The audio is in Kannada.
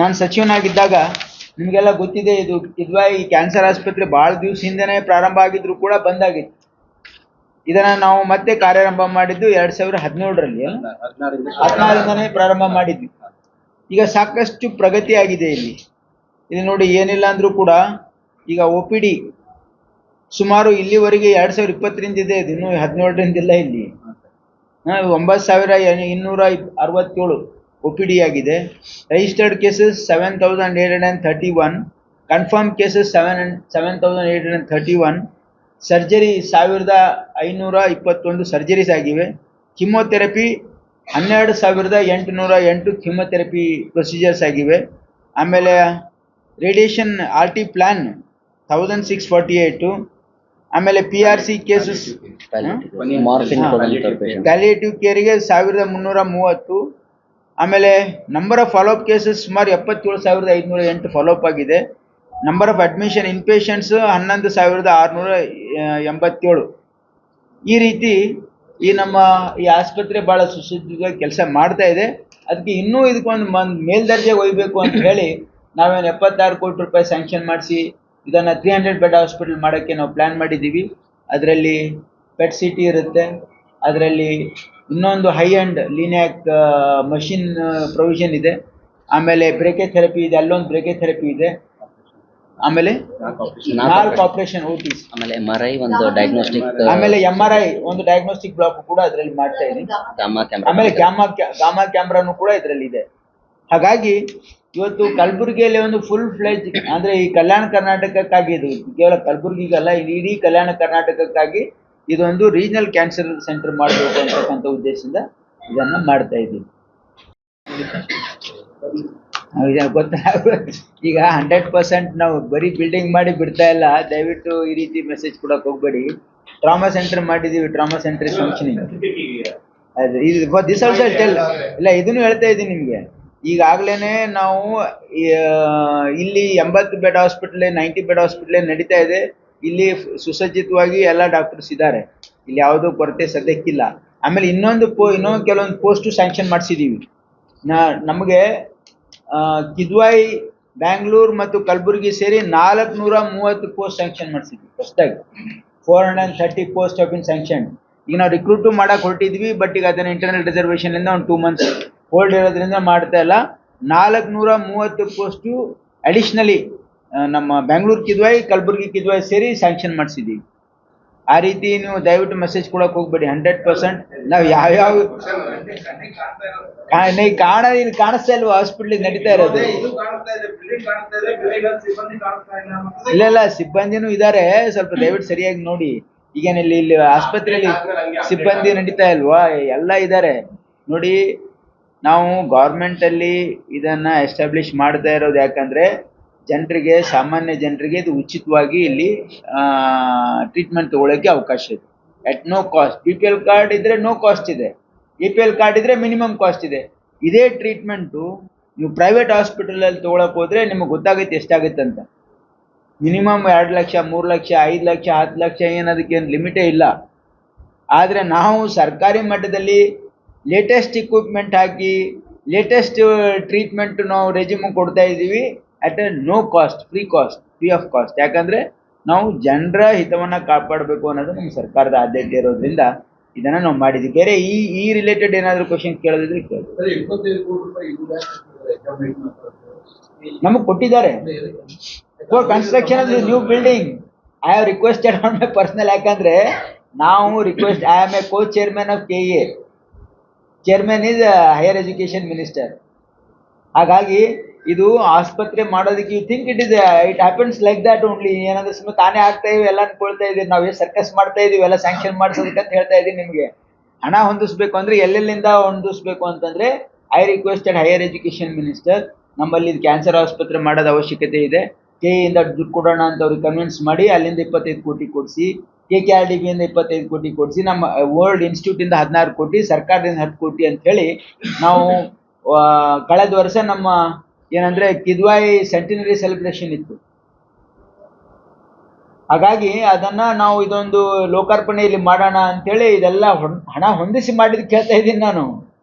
ನಾನು ಸಚಿವನಾಗಿದ್ದಾಗ ನಿಮಗೆಲ್ಲ ಗೊತ್ತಿದೆ, ಇದು ಕಿದ್ವಾಯಿ ಕ್ಯಾನ್ಸರ್ ಆಸ್ಪತ್ರೆ ಭಾಳ ದಿವಸ ಹಿಂದೆನೇ ಪ್ರಾರಂಭ ಆಗಿದ್ರು ಕೂಡ ಬಂದಾಗಿತ್ತು. ಇದನ್ನ ನಾವು ಮತ್ತೆ ಕಾರ್ಯಾರಂಭ ಮಾಡಿದ್ದು ಎರಡ್ ಸಾವಿರದ ಹದಿನೇಳರಲ್ಲಿ. ಹದಿನಾರಿಂದನೇ ಪ್ರಾರಂಭ ಮಾಡಿದ್ವಿ. ಈಗ ಸಾಕಷ್ಟು ಪ್ರಗತಿ ಆಗಿದೆ ಇಲ್ಲಿ. ಇಲ್ಲಿ ನೋಡಿ, ಏನಿಲ್ಲ ಅಂದ್ರೂ ಕೂಡ, ಈಗ ಒ ಪಿ ಡಿ ಸುಮಾರು ಇಲ್ಲಿವರೆಗೆ ಎರಡ್ ಸಾವಿರದ ಇಪ್ಪತ್ತರಿಂದ ಇದೆ ಇದು ಇನ್ನೂ ಹದಿನೇಳರಿಂದ ಇಲ್ಲ. ಇಲ್ಲಿ ಒಂಬತ್ತು ಸಾವಿರ ಇನ್ನೂರ ಅರವತ್ತೇಳು. ಒ ಪಿ ಡಿ ಆಗಿದೆ. Registered cases seven thousand eight hundred and thirty one confirm cases seven seven thousand eight hundred thirty one surgery ಸಾವಿರದ ಐನೂರ ಇಪ್ಪತ್ತೊಂದು ಸರ್ಜರೀಸ್ ಆಗಿವೆ. ಕಿಮೋಥೆರಪಿ ಹನ್ನೆರಡು ಸಾವಿರದ ಎಂಟುನೂರ ಎಂಟು ಕಿಮೋಥೆರಪಿ ಪ್ರೊಸೀಜರ್ಸ್ ಆಗಿವೆ. ಆಮೇಲೆ radiation R T plan thousand six forty eight ಆಮೇಲೆ P R C cases. Palliative ಕೇರಿಗೆ ಸಾವಿರದ ಮುನ್ನೂರ ಮೂವತ್ತು. ಆಮೇಲೆ ನಂಬರ್ ಆಫ್ ಫಾಲೋಅಪ್ ಕೇಸಸ್ ಸುಮಾರು ಎಪ್ಪತ್ತೇಳು ಸಾವಿರದ ಐದುನೂರ ಎಂಟು ಫಾಲೋಅಪ್ ಆಗಿದೆ. Number of admission in patients ಹನ್ನೊಂದು ಸಾವಿರದ ಆರುನೂರ ಎಂಬತ್ತೇಳು. ಈ ರೀತಿ ಈ ನಮ್ಮ ಈ ಆಸ್ಪತ್ರೆ ಭಾಳ ಸುಸಜ್ಜಿತವಾಗಿ ಕೆಲಸ ಮಾಡ್ತಾ ಇದೆ. ಅದಕ್ಕೆ ಇನ್ನೂ ಇದಕ್ಕೊಂದು ಮನ್ ಮೇಲ್ದರ್ಜೆಗೆ ಒಯ್ಬೇಕು ಅಂತ ಹೇಳಿ ನಾವೇನು ಎಪ್ಪತ್ತಾರು ಕೋಟಿ ರೂಪಾಯಿ ಸ್ಯಾಂಕ್ಷನ್ ಮಾಡಿಸಿ ಇದನ್ನು ತ್ರೀ ಹಂಡ್ರೆಡ್ ಬೆಡ್ ಹಾಸ್ಪಿಟಲ್ ಮಾಡೋಕ್ಕೆ ನಾವು ಪ್ಲ್ಯಾನ್ ಮಾಡಿದ್ದೀವಿ. ಅದರಲ್ಲಿ ಪೆಟ್ ಸಿಟಿ ಇರುತ್ತೆ. ಅದರಲ್ಲಿ ಇನ್ನೊಂದು high end linac machine provision ಇದೆ. ಆಮೇಲೆ ಬ್ರೇಕೆ ಥೆರಪಿ ಇದೆ ಅಲ್ಲೊಂದು ಬ್ರೇಕೆ ಥೆರಪಿ ಇದೆ. ಆಮೇಲೆ ನಾಲ್ಕು ಆಪರೇಷನ್ ಓಟಿಸ್ ಟಿಸ್ ಆಮೇಲೆ ಎಂ ಆರ್ ಐ ಒಂದು ಡಯಾಗ್ನೋಸ್ಟಿಕ್ ಆಮೇಲೆ ಎಂ ಆರ್ ಐ ಒಂದು ಡಯಾಗ್ನೋಸ್ಟಿಕ್ ಬ್ಲಾಕ್ ಕೂಡ ಅದರಲ್ಲಿ ಮಾಡ್ತಾ ಇದೀನಿ. ಆಮೇಲೆ ಗ್ಯಾಮಾ ಗ್ಯಾಮಾ ಗಾಮಾ ಕ್ಯಾಮ್ರಾನು ಕೂಡ ಇದರಲ್ಲಿ ಇದೆ ಹಾಗಾಗಿ ಇವತ್ತು ಕಲಬುರಗಿಯಲ್ಲಿ ಒಂದು ಫುಲ್ ಫ್ಲೆಜ್ ಅಂದ್ರೆ ಈ ಕಲ್ಯಾಣ ಕರ್ನಾಟಕಕ್ಕಾಗಿ ಇದು ಕೇವಲ ಕಲಬುರಗಿಗಲ್ಲ ಇಡೀ ಕಲ್ಯಾಣ ಕರ್ನಾಟಕಕ್ಕಾಗಿ ಇದೊಂದು ರೀಜನಲ್ ಕ್ಯಾನ್ಸರ್ ಸೆಂಟರ್ ಮಾಡಬೇಕು ಅಂತಕ್ಕಂಥ ಉದ್ದೇಶದಿಂದ ಇದನ್ನ ಮಾಡ್ತಾ ಇದ್ದೀವಿ. ಗೊತ್ತಾ? ಈಗ ಹಂಡ್ರೆಡ್ ಪರ್ಸೆಂಟ್ ನಾವು ಬರೀ ಬಿಲ್ಡಿಂಗ್ ಮಾಡಿ ಬಿಡ್ತಾ ಇಲ್ಲ. ದಯವಿಟ್ಟು ಈ ರೀತಿ ಮೆಸೇಜ್ ಕೊಡಕ್ ಹೋಗ್ಬೇಡಿ. ಟ್ರಾಮಾ ಸೆಂಟರ್ ಮಾಡಿದೀವಿ. Trauma centre functioning this also tell ಇಲ್ಲ, ಇದನ್ನು ಹೇಳ್ತಾ ಇದ್ದೀನಿ ನಿಮಗೆ. ಈಗಾಗಲೇ ನಾವು ಇಲ್ಲಿ ಎಂಬತ್ತು bed hospital ninety bed hospital ನಡೀತಾ ಇದೆ. ಇಲ್ಲಿ ಸುಸಜ್ಜಿತವಾಗಿ ಎಲ್ಲ ಡಾಕ್ಟರ್ಸ್ ಇದ್ದಾರೆ. ಇಲ್ಲಿ ಯಾವುದೂ ಕೊರತೆ ಸದ್ಯಕ್ಕಿಲ್ಲ. ಆಮೇಲೆ ಇನ್ನೊಂದು ಪೋ, ಇನ್ನೊಂದು ಕೆಲವೊಂದು ಪೋಸ್ಟು ಸ್ಯಾಂಕ್ಷನ್ ಮಾಡಿಸಿದ್ದೀವಿ ನಮಗೆ ಕಿದ್ವಾಯಿ, ಬ್ಯಾಂಗ್ಳೂರು ಮತ್ತು ಕಲಬುರಗಿ ಸೇರಿ ನಾಲ್ಕುನೂರ ಮೂವತ್ತು ಪೋಸ್ಟ್ ಸ್ಯಾಂಕ್ಷನ್ ಮಾಡಿಸಿದ್ವಿ ಹೊಸದಾಗಿ four hundred and post of in sanction ಈಗ ನಾವು ರಿಕ್ರೂಟು ಮಾಡಕ್ಕೆ ಹೊರಟಿದ್ವಿ ಬಟ್ ಈಗ ಅದನ್ನ ಇಂಟರ್ನಲ್ ರಿಸರ್ವೇಷನ್ ಇಂದ ಒಂದು ಟೂ ಮಂತ್ಸ್ ಹೋಲ್ಡ್ ಇರೋದ್ರಿಂದ ಮಾಡ್ತಾ ಇಲ್ಲ. ನಾಲ್ಕು ನೂರ ಮೂವತ್ತು ಪೋಸ್ಟು ಅಡಿಷ್ನಲಿ ನಮ್ಮ ಬೆಂಗಳೂರು ಕಿದ್ವಾಯಿ ಕಲಬುರಗಿ ಕಿದ್ವಾಯಿ ಸೇರಿ ಸ್ಯಾಂಕ್ಷನ್ ಮಾಡಿಸಿದ್ದೀವಿ ಆ ರೀತಿ ನೀವು ದಯವಿಟ್ಟು ಮೆಸೇಜ್ ಕೊಡಕ್ಕೆ ಹೋಗ್ಬೇಡಿ ಹಂಡ್ರೆಡ್ ಪರ್ಸೆಂಟ್ ನಾವು ಯಾವ್ಯಾವ ಕಾಣ ಕಾಣಿಸ್ತಾ ಇಲ್ವಾ ಹಾಸ್ಪಿಟ್ಲಿಗೆ ನಡೀತಾ ಇರೋದು? ಇಲ್ಲ ಇಲ್ಲ, ಸಿಬ್ಬಂದಿನೂ ಇದ್ದಾರೆ ಸ್ವಲ್ಪ ದಯವಿಟ್ಟು ಸರಿಯಾಗಿ ನೋಡಿ. ಈಗೇನಿಲ್ಲಿ ಇಲ್ಲಿ ಆಸ್ಪತ್ರೆಯಲ್ಲಿ ಸಿಬ್ಬಂದಿ ನಡೀತಾ ಇಲ್ವಾ? ಎಲ್ಲ ಇದ್ದಾರೆ ನೋಡಿ, ನಾವು ಗೌರ್ಮೆಂಟ್ ಅಲ್ಲಿ ಇದನ್ನ ಎಸ್ಟಾಬ್ಲಿಷ್ ಮಾಡ್ತಾ ಇರೋದು ಯಾಕಂದ್ರೆ ಜನರಿಗೆ, ಸಾಮಾನ್ಯ ಜನರಿಗೆ ಇದು ಉಚಿತವಾಗಿ ಇಲ್ಲಿ ಟ್ರೀಟ್ಮೆಂಟ್ ತಗೊಳ್ಳೋಕ್ಕೆ ಅವಕಾಶ ಇದೆ. At no cost B P L card ಇದ್ರೆ ನೋ ಕಾಸ್ಟ್ ಇದೆ. ಎ ಪಿ ಎಲ್ ಕಾರ್ಡ್ ಇದ್ರೆ ಮಿನಿಮಮ್ ಕಾಸ್ಟ್ ಇದೆ. ಇದೇ ಟ್ರೀಟ್ಮೆಂಟು ನೀವು ಪ್ರೈವೇಟ್ ಹಾಸ್ಪಿಟಲಲ್ಲಿ ತೊಗೊಳಕ್ಕೆ ಹೋದ್ರೆ ನಿಮಗೆ ಗೊತ್ತಾಗುತ್ತೆ ಎಷ್ಟಾಗುತ್ತೆ ಅಂತ. ಮಿನಿಮಮ್ ಎರಡು ಲಕ್ಷ, ಮೂರು ಲಕ್ಷ, ಐದು ಲಕ್ಷ, ಹತ್ತು ಲಕ್ಷ ಏನು ಅದಕ್ಕೇನು ಲಿಮಿಟೇ ಇಲ್ಲ. ಆದರೆ ನಾವು ಸರ್ಕಾರಿ ಮಟ್ಟದಲ್ಲಿ ಲೇಟೆಸ್ಟ್ ಇಕ್ವಿಪ್ಮೆಂಟ್ ಹಾಕಿ ಲೇಟೆಸ್ಟ್ ಟ್ರೀಟ್ಮೆಂಟ್ ನಾವು ರೆಜ್ಯೂಮ್ ಕೊಡ್ತಾ ಇದ್ದೀವಿ. At a no cost free cost free of cost ಯಾಕಂದರೆ ನಾವು ಜನರ ಹಿತವನ್ನು ಕಾಪಾಡಬೇಕು ಅನ್ನೋದು ನಮ್ಮ ಸರ್ಕಾರದ ಆದ್ಯತೆ ಇರೋದ್ರಿಂದ ಇದನ್ನು ನಾವು ಮಾಡಿದ್ವಿ. ಬೇರೆ ಈ ಈ ರಿಲೇಟೆಡ್ ಏನಾದರೂ ಕ್ವಶನ್ ಕೇಳೋದಿದ್ರೆ ಕೇಳಿ? ನಮಗೆ ಕೊಟ್ಟಿದ್ದಾರೆ. For construction of new building I have requested on my personal ಯಾಕಂದ್ರೆ ನಾವು request I am a co chairman of K A chairman is higher education minister ಹಾಗಾಗಿ ಇದು ಆಸ್ಪತ್ರೆ ಮಾಡೋದಕ್ಕೆ you think it is it happens like that only ಏನಂದ್ರೆ ಸುಮ್ಮನೆ ತಾನೇ ಆಗ್ತಾ ಇದೀವಿ ಎಲ್ಲ ಅನ್ಕೊಳ್ತಾ ಇದೀವಿ ನಾವು ಸರ್ಕಸ್ ಮಾಡ್ತಾ ಇದೀವಿ ಎಲ್ಲ ಸ್ಯಾಂಕ್ಷನ್ ಮಾಡಿಸೋದಕ್ಕೆ ಅಂತ ಹೇಳ್ತಾ ಇದೀನಿ ನಿಮಗೆ. ಹಣ ಹೊಂದಿಸ್ಬೇಕು ಅಂದ್ರೆ ಎಲ್ಲೆಲ್ಲಿಂದ ಹೊಂದಿಸ್ಬೇಕು ಅಂತಂದ್ರೆ I requested higher education minister ನಮ್ಮಲ್ಲಿ ಕ್ಯಾನ್ಸರ್ ಆಸ್ಪತ್ರೆ ಮಾಡೋದ ಅವಶ್ಯಕತೆ ಇದೆ. ಕೆ ಇಂದ ದುಡ್ಡು ಕೊಡೋಣ ಅಂತ ಅವ್ರಿಗೆ ಕನ್ವಿನ್ಸ್ ಮಾಡಿ ಅಲ್ಲಿಂದ ಇಪ್ಪತ್ತೈದು ಕೋಟಿ ಕೊಡಿಸಿ ಕೆ ಕೆ ಆರ್ ಡಿ ಬಿಯಿಂದ ಇಪ್ಪತ್ತೈದು ಕೋಟಿ ಕೊಡಿಸಿ, ನಮ್ಮ ವರ್ಲ್ಡ್ ಇನ್ಸ್ಟಿಟ್ಯೂಟಿಂದ ಹದಿನಾರು ಕೋಟಿ, ಸರ್ಕಾರದಿಂದ ಹತ್ತು ಕೋಟಿ ಅಂತ ಹೇಳಿ ನಾವು ಕಳೆದ ವರ್ಷ ನಮ್ಮ ಏನಂದ್ರೆ ಕಿದ್ವಾಯಿ ಸೆಂಟಿನರಿ ಸೆಲೆಬ್ರೇಷನ್ ಇತ್ತು. ಹಾಗಾಗಿ ಅದನ್ನ ನಾವು ಇದೊಂದು ಲೋಕಾರ್ಪಣೆಯಲ್ಲಿ ಮಾಡೋಣ ಅಂತೇಳಿ ಇದೆಲ್ಲ ಹೊಣ್- ಹಣ ಹೊಂದಿಸಿ ಮಾಡಿದ್ ಕೇಳ್ತಾ ಇದ್ದೀನಿ ನಾನು.